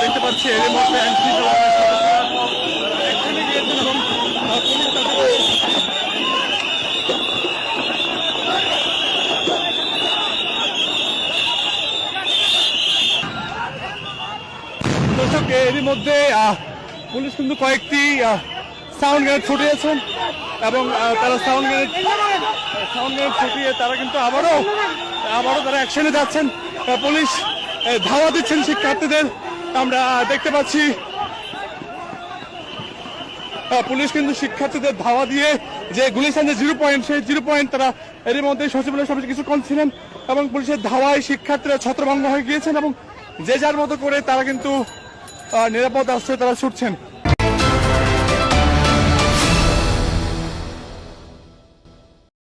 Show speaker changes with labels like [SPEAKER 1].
[SPEAKER 1] দেখতে পাচ্ছি এর মধ্যে এরই মধ্যে পুলিশ কিন্তু কয়েকটি সাউন্ড গ্রেনেড ছুটে এবং তারা সাউন্ড গ্রেনেড গ্রেনেড ছুটিয়ে তারা কিন্তু আবারও আবারও তারা অ্যাকশনে যাচ্ছেন। পুলিশ ধাওয়া দিচ্ছেন শিক্ষার্থীদের। আমরা দেখতে পাচ্ছি পুলিশ কিন্তু শিক্ষার্থীদের ধাওয়া দিয়ে যে গুলিস্তান যে জিরো পয়েন্ট সেই জিরো পয়েন্ট তারা এর মধ্যে সচিবালয় সমিতি কিছুক্ষণ ছিলেন এবং পুলিশের ধাওয়ায় শিক্ষার্থীরা ছত্রভঙ্গ হয়ে গিয়েছেন এবং যে যার মতো করে তারা কিন্তু নিরাপদ আশ্রয়ে তারা ছুটছেন।